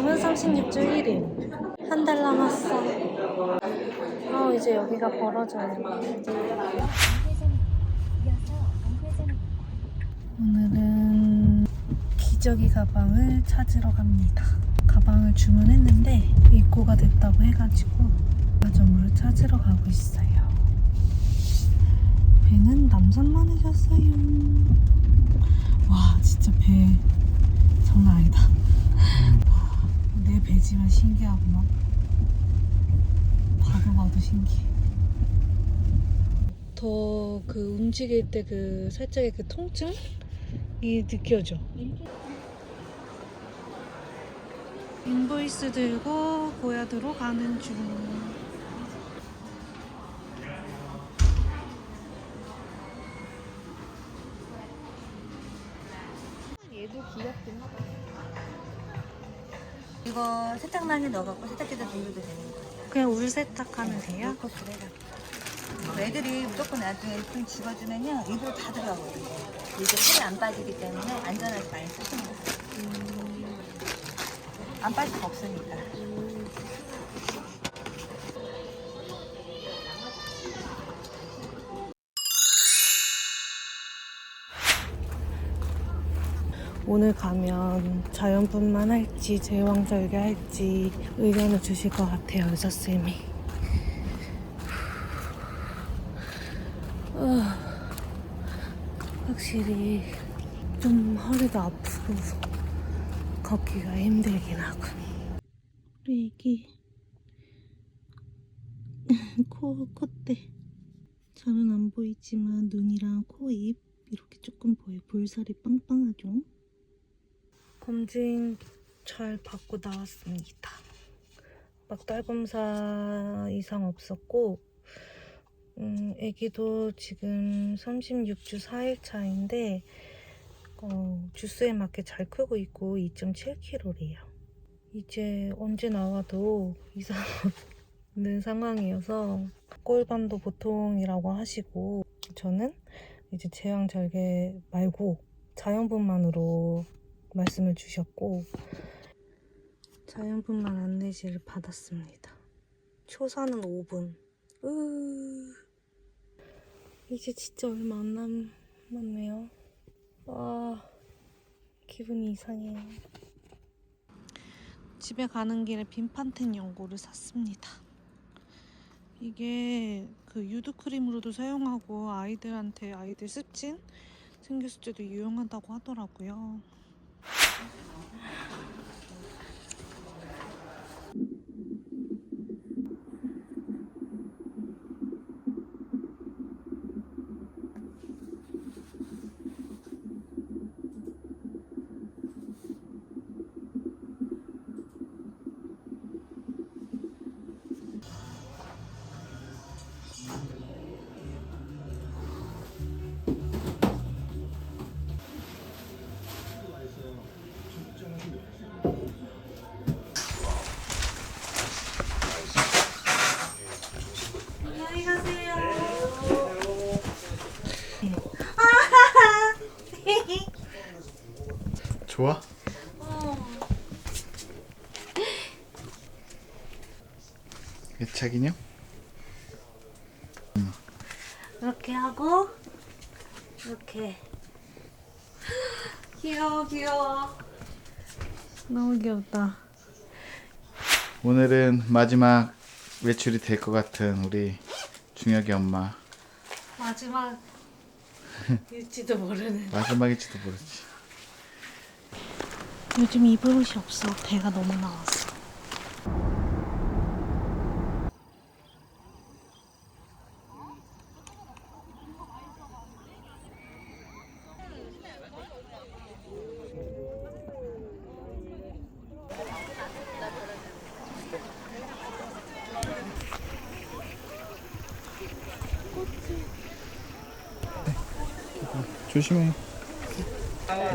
지금은 36주 1일. 한 달 남았어. 아, 이제 여기가 벌어져요. 오늘은 기저귀 가방을 찾으러 갑니다. 가방을 주문했는데 입고가 됐다고 해가지고 가정으로 찾으러 가고 있어요. 배는 남산만 해졌어요. 와 진짜 배 장난 아니다. 내 배지만 신기하구만. 봐도 봐도 신기해. 더 그 움직일 때 그 살짝의 그 통증이 느껴져. 인보이스 들고 고야드로 가는 중. 얘도 귀엽긴 하다. 이거 세탁망에 넣어갖고 세탁기에다 돌려도 되는 거예요. 그냥 울 세탁하면 돼요? 이거 그래가. 애들이 무조건 나중에 좀 집어주면요 입으로 다 들어가거든요. 이게 살이 안 빠지기 때문에 안전하게 많이 쓰시는 거예요. 안 빠질 수가 없으니까. 오늘 가면 자연분만 할지 제왕절개 할지 의견을 주실 것 같아요 의사쌤이. 어, 확실히 좀 허리도 아프고 걷기가 힘들긴 하군 우리 애기 코, 콧대. 잘은 안 보이지만 눈이랑 코, 입 이렇게 조금 보여. 볼살이 빵빵하죠? 검진 잘 받고 나왔습니다. 막달 검사 이상 없었고, 음, 아기도 지금 36주 4일 차인데, 어, 주스에 맞게 잘 크고 있고 2.7kg래요. 이제 언제 나와도 이상 없는 상황이어서 꼴반도 보통이라고 하시고, 저는 이제 제왕절개 말고 자연분만으로 말씀을 주셨고 자연분만 안내지를 받았습니다. 초사는 5분. 으... 이제 진짜 얼마 안 남았네요. 아 기분이 이상해요. 집에 가는 길에 빈판텐 연고를 샀습니다. 이게 그 유드 크림으로도 사용하고 아이들한테 아이들 습진 생겼을 때도 유용하다고 하더라고요. 좋아? 애착 인형? 이렇게 하고 이렇게. 귀여워 귀여워. 너무 귀엽다. 오늘은 마지막 외출이 될 것 같은 우리 중혁이 엄마. 마지막. 일지도 모르는. 마지막일지도 모르지 요즘 입을 옷이 없어. 배가 너무 나왔어. 조심해.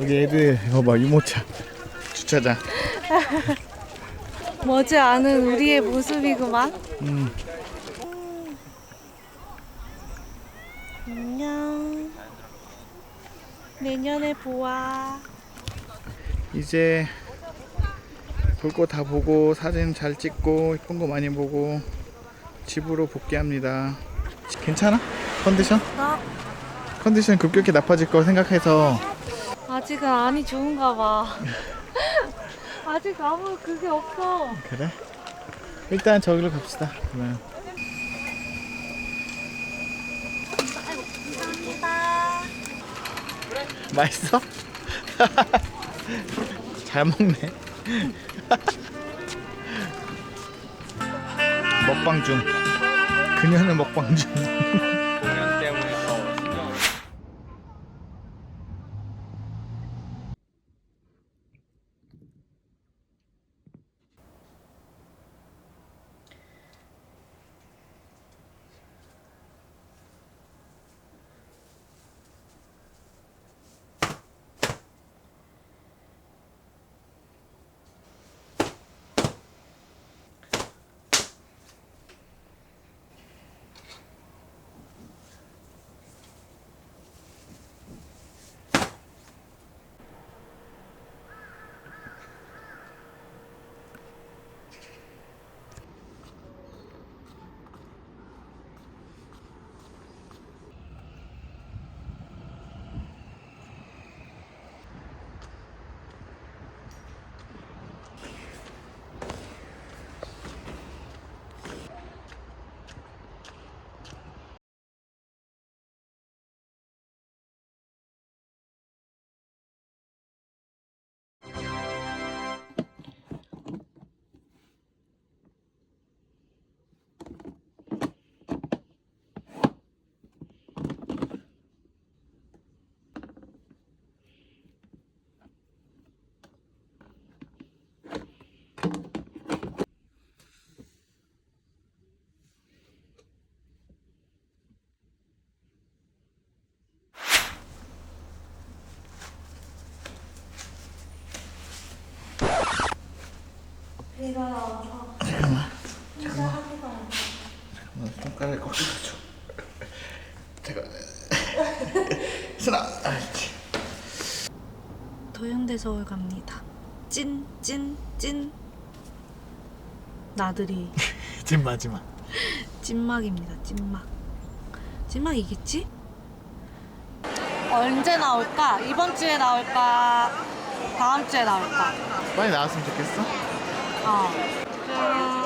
여기 애들 봐봐 유모차 주차장 머지 않은 우리의 모습이구만 음. 안녕 내년에 보아 이제 볼 거 다 보고 사진 잘 찍고 이쁜 거 많이 보고 집으로 복귀합니다. 괜찮아? 컨디션? 나 컨디션 급격히 나빠질 거 생각해서 아직은 안이 좋은가 봐. 아직 아무 그게 없어. 그래? 일단 저기로 갑시다. 그러면. 맛있어? 잘 먹네. 먹방 중. 그녀는 먹방 중. 너 손가락에 꺾여가지고. 제가 순아. 아이치. 도영대 서울 갑니다. 찐, 찐, 찐. 나들이 지금 마지막. 찐막입니다. 찐막. 찐막이겠지? 언제 나올까? 이번 주에 나올까? 다음 주에 나올까? 빨리 나왔으면 좋겠어. 어.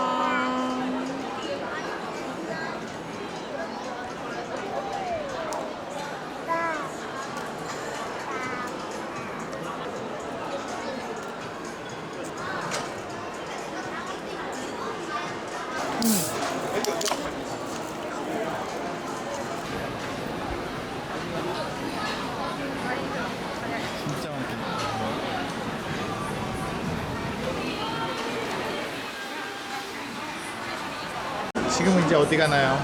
지금은 이제 어디 가나요?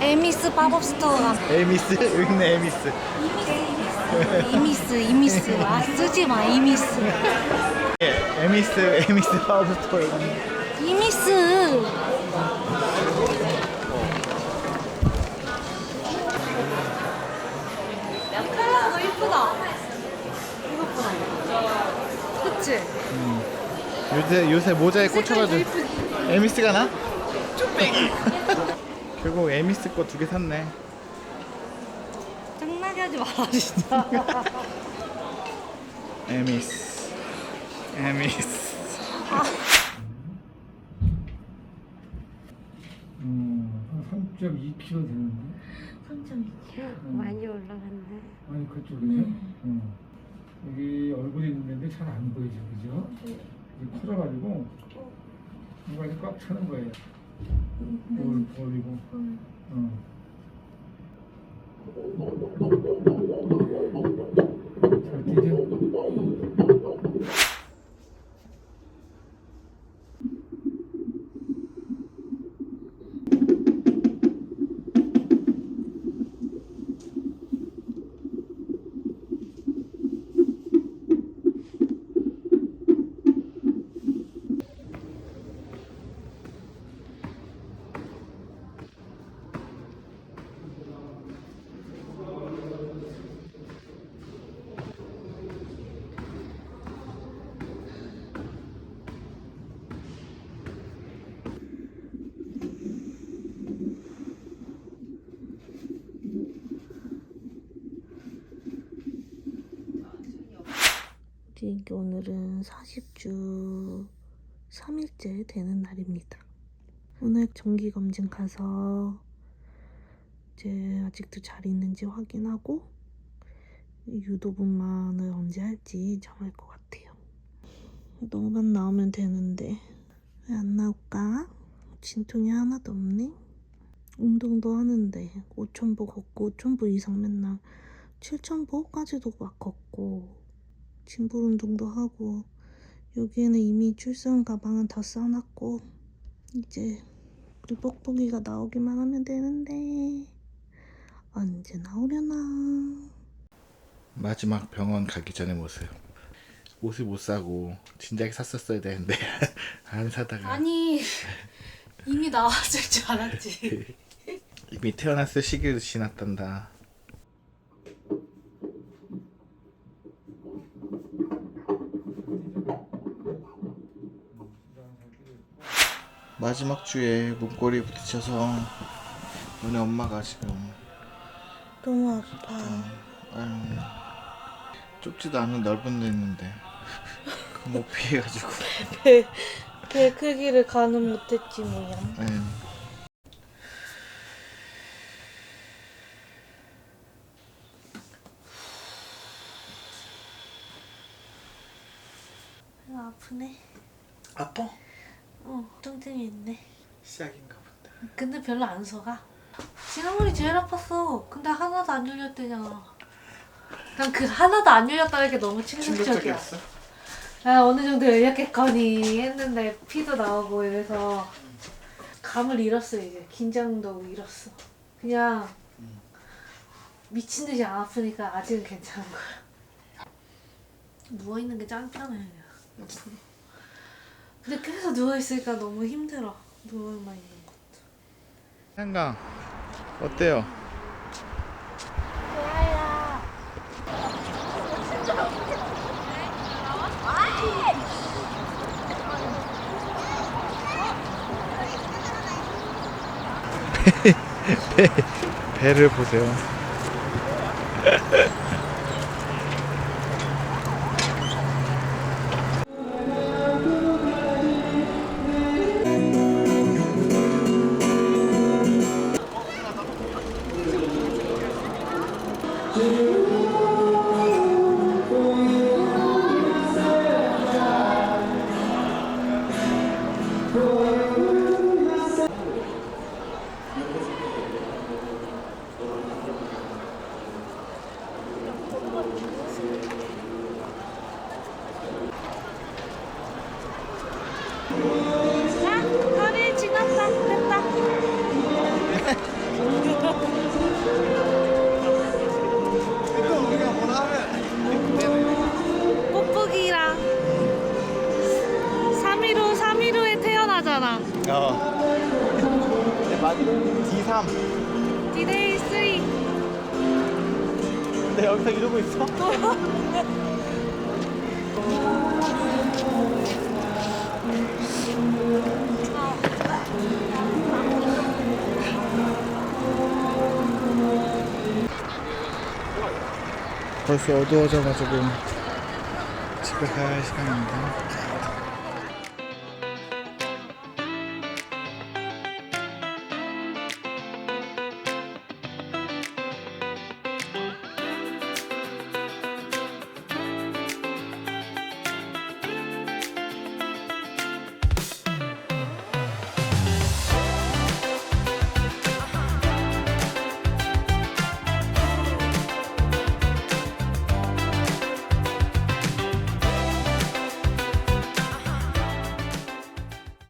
에미스 팝업 스토어 갑니다. 에미스? 여기 있네 에미스. 이미스, 이미스. 아, 쓰지 마, 이미스. 예, 에미스 에미스 파워스토어 여기 있네. 이미스. 컬러 이쁘다. 그치? 요새 요새 모자에 꽂혀가지고 에미스 가 나? 쭈빼기. 결국 에미스 거 두 개 샀네. 장난하게 하지 마라, 진짜. 에미스. 에미스. 음, 한 3.2kg 되는데? 3.2kg? 많이 올라갔네. 아니, 그쪽이네? 음. 여기 얼굴이 있는데 잘 안 보이죠, 그죠? 이게 커져가지고, 이거 꽉 차는 거예요. 볼, 볼이고. 어. 잘 뛰죠? 이게 오늘은 40주 3일째 되는 날입니다. 오늘 정기검진 가서 이제 아직도 잘 있는지 확인하고 유도분만을 언제 할지 정할 것 같아요. 너만 나오면 되는데 왜 안 나올까? 진통이 하나도 없네. 운동도 하는데 5천보 걷고 5천보 이상 맨날 7천보까지도 막 걷고 짐볼 운동도 하고 여기에는 이미 출산 가방은 다 싸놨고 이제 우리 뽁뽁이가 나오기만 하면 되는데 언제 나오려나 마지막 병원 가기 전에 모습. 옷을 못 사고 진작에 샀었어야 되는데 안 사다가 아니 이미 나왔을 줄 알았지 이미 태어났을 시기도 지났단다. 마지막 주에 문고리에 부딪혀서 너네 엄마가 지금 너무 아파 아유 좁지도 않은 넓은 데 있는데 그못 피해가지고 배, 배 크기를 가늠 못했지 뭐야 아유. 배가 아프네 아파? 어 통증이 있네. 시작인가 보다. 근데 별로 안 서가. 지난번이 제일 아팠어. 근데 하나도 안 열렸대잖아 난 그 하나도 안 열렸다는 게 너무 충격적이야. 충격적이었어? 아, 어느 정도 열렸겠거니 했는데 피도 나오고 이래서 감을 잃었어 이제. 긴장도 잃었어. 그냥 미친 듯이 안 아프니까 아직은 괜찮은 거야. 누워 있는 게 짱 편해 그냥. 옆으로 근데 계속 누워 있으니까 너무 힘들어 누워만 있는 거 한강 어때요? 배, 배를 보세요. D3. 디데이 3 근데 여기서 이러고 있어? 벌써 어두워져가지고 집에 가야 할 시간입니다.